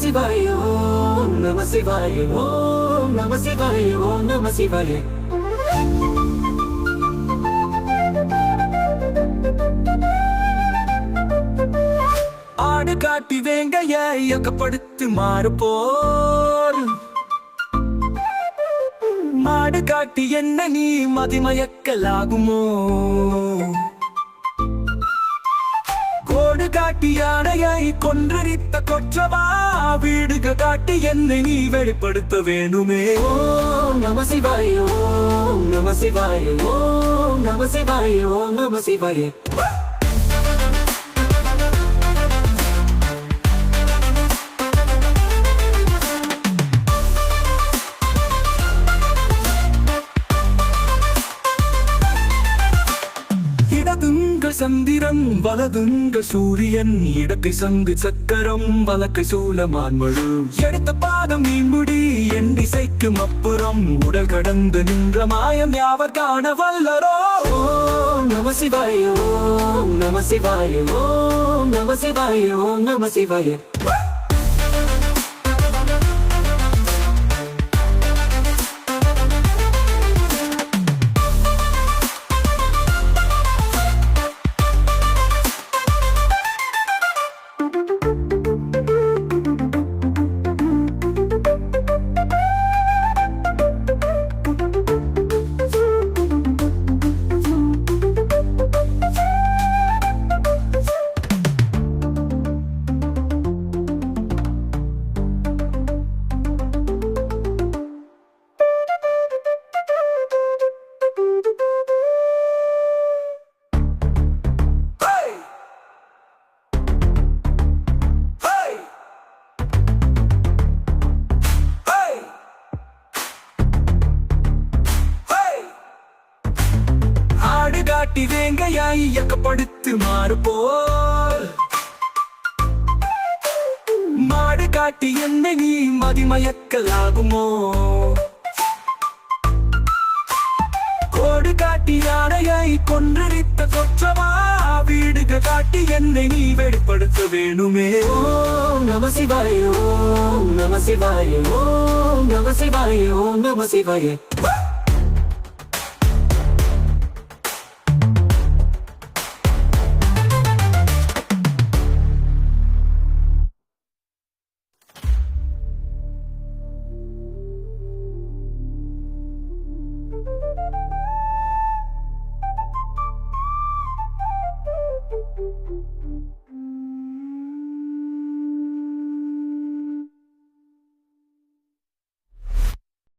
சிவாய ஓம் நம சிவாய ஓம் நம சிவாய ஓம் நம சிவாய ஆடு காட்டி வேங்கைய இயக்கப்படுத்து மாறுபோர் மாடு காட்டி என்ன நீ மதிமயக்கலாகுமோ? காட்டி யானையை கொன்றரித்த கொற்றவா? வீடுக காட்டி என்னை நீ வெளிப்படுத்த வேணுமே. ஓம் நம சிவாய ஓம் நம சிவாய ஓம் நம சிவாய ஓம் நம சிவாய. சந்திரன் வலதுங்க சூரியன் இடக்கை சங்கு சக்கரம் வழக்கை வலக்கை சூலமான்மழு எடுத்த பாதம் மீன்முடி என் திசைக்கும் அப்புறம் உடல் கடந்து நின்ற மாயம் யாவர் காண வல்லரோ? நம சிவாயோ நம சிவாயோ நம சிவாயோ நம சிவாய. காட்டி வேங்கையாய் இயக்கப்படுத்து மாறுபோல். மாடு காட்டி என்ன நீ மதிமயக்கலாகுமோ கோடு காட்டி யானையை கொன்றரித்த கொற்றவா வீடுக காட்டி என்னை நீ வெளிப்படுத்த வேணுமே. ஓம் நம சிவாய ஓம் நம சிவாய ஓம் நம சிவாய ஓம் நம சிவாய.